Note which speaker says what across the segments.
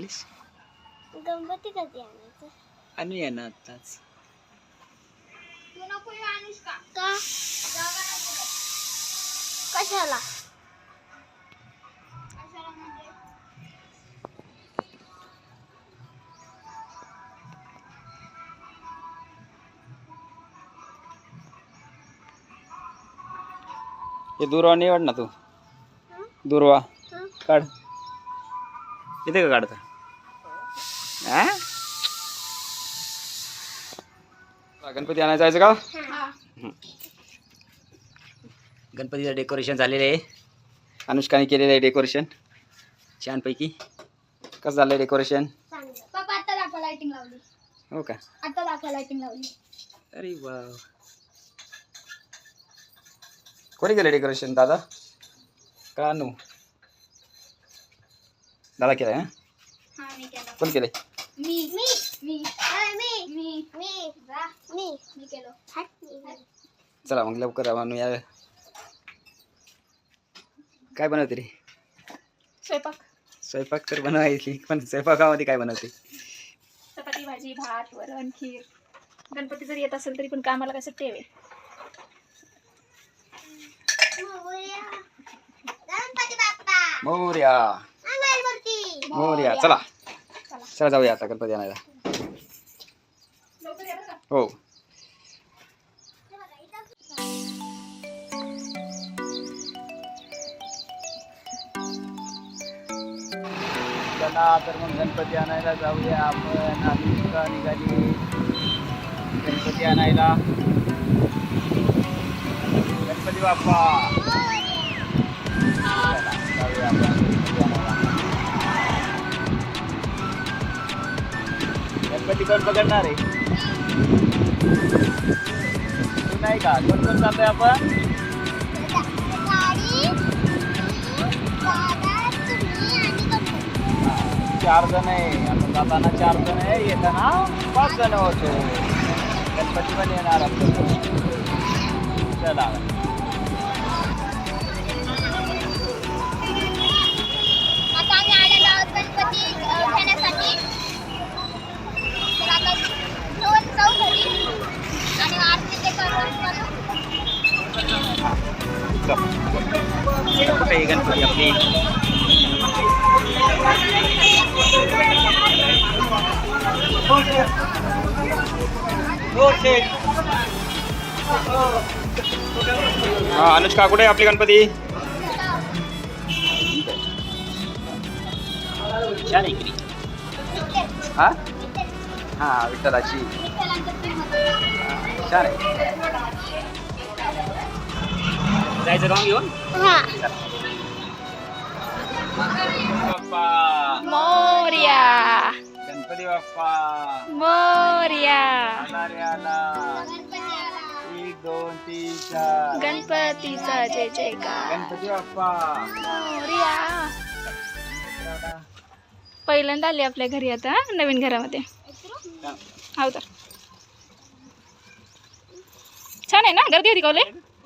Speaker 1: म्हणलीस
Speaker 2: गणपती कधी आणायचं?
Speaker 1: आणूया ना आत्ताच.
Speaker 3: तू नको येऊ अनुष्का
Speaker 2: का?
Speaker 3: जागा नको बाई.
Speaker 2: कशाला?
Speaker 3: कशाला म्हणजे?
Speaker 1: हे दुर्वा निवड ना तू. दुर्वा
Speaker 2: हं?
Speaker 1: काढ. इथे का काढता? हा? गणपती आणायला जायचं का?
Speaker 3: हा
Speaker 1: गणपतीचं डेकोरेशन झालेलं आहे. अनुष्काने केलेलं आहे डेकोरेशन छानपैकी. कसं झालं डेकोरेशन
Speaker 2: चांगलं
Speaker 3: पप्पा आता दाखवा लाइटिंग लावली.
Speaker 1: हो का?
Speaker 3: आता दाखवा लावली.
Speaker 1: अरे वा. कोणी केलं डेकोरेशन दादा? का अनु दादा केलं हा?
Speaker 3: हा मी केलं
Speaker 1: कोण केलंय?
Speaker 3: मी. मी. मी.
Speaker 2: अरे मी.
Speaker 3: मी.
Speaker 2: मी. मी.
Speaker 3: मी केलो.
Speaker 2: हट मी.
Speaker 1: चला मग लवकर आणू या काय बनवते रे?
Speaker 3: स्वयंपाक.
Speaker 1: स्वयंपाक तर बनवायची पण स्वयंपाकामध्ये काय बनवते?
Speaker 3: चपाती भाजी भात वरण खीर. गणपती जरी येत असेल तरी पण कामाला कसं ठेवे
Speaker 2: मोरया. गणपती बाप्पा.
Speaker 1: मोर्या मोर्या चला.
Speaker 3: चला.
Speaker 1: चला जाऊया आता गणपती आणायला
Speaker 3: लवकर या बरं का.
Speaker 1: हो चला तर मग गणपती आणायला जाऊया आपण अनुष्का निघाली गणपती आणायला गणपती बाप्पा चला, जाऊया आपण गणपती कोण पकडणार आहे? नाही का? कोण कोण जातोय आपण? चार जण आहे. आपण जाताना चार जण आहे. येताना पाच जण होतो. गणपती पण येणार आपलं चला.
Speaker 2: आरती ते करून
Speaker 1: कुठे आहे गणपती आपली हा अनुष्का कुठे आहे आपली गणपती छान आहे की हा हा विठ्ठलाची छान आहे जायचं घेऊन बाप्पा
Speaker 3: मोर्या.
Speaker 1: गणपती बाप्पा.
Speaker 3: मोर्या.
Speaker 1: आला रे आला. एक दोन तीन चार.
Speaker 3: गणपतीचा जय जयकार
Speaker 1: गणपती बाप्पा.
Speaker 3: मोर्या. पहिल्यांदा आले आपल्या घरी आता नवीन घरामध्ये. हो तर. छान आहे ना? गर्दी होती
Speaker 1: गर्दी.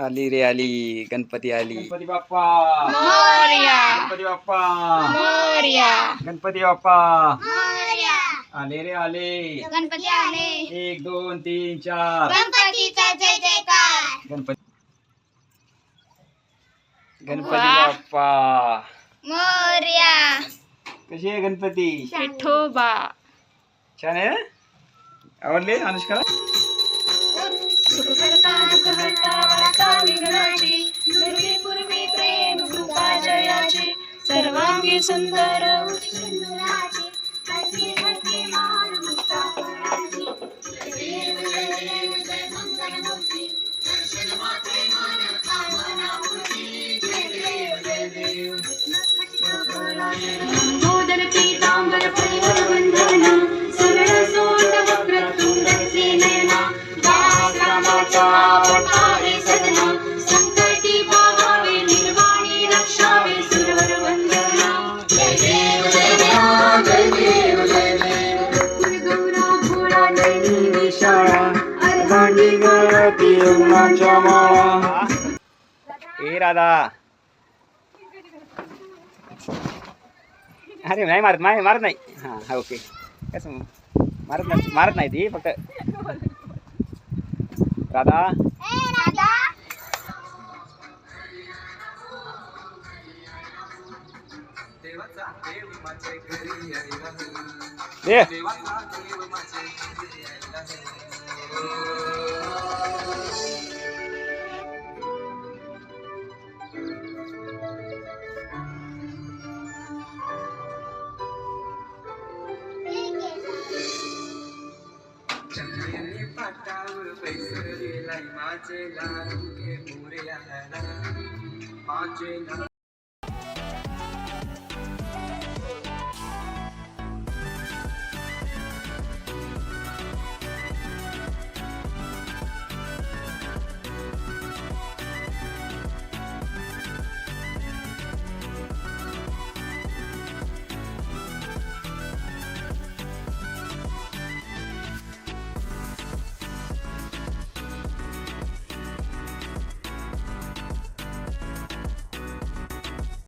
Speaker 1: आली रे आली गणपती आली. गणपती बाप्पा.
Speaker 3: मोर्या.
Speaker 1: गणपती बाप्पा.
Speaker 3: मोर्या.
Speaker 1: गणपती बाप्पा. आले रे आले.
Speaker 2: गणपती आले.
Speaker 1: एक दोन तीन चार.
Speaker 2: गणपतीचा जय जयकार.
Speaker 1: गणपती. गणपती. बाप्पा.
Speaker 2: मोर्या.
Speaker 1: कशी आहे गणपती?
Speaker 3: विठोबा.
Speaker 1: छान आहे? आवडले अनुष्का
Speaker 3: ಸುಂದರವು
Speaker 1: राधा. अरे नाही मारत नाही मारत नाही. हां हा ओके. कसं मारत नाही मारत नाही ती फक्त. राधा. दे.
Speaker 4: चंद्राने पाटाव बैसलेला माझे लाडू मोरे आला माझे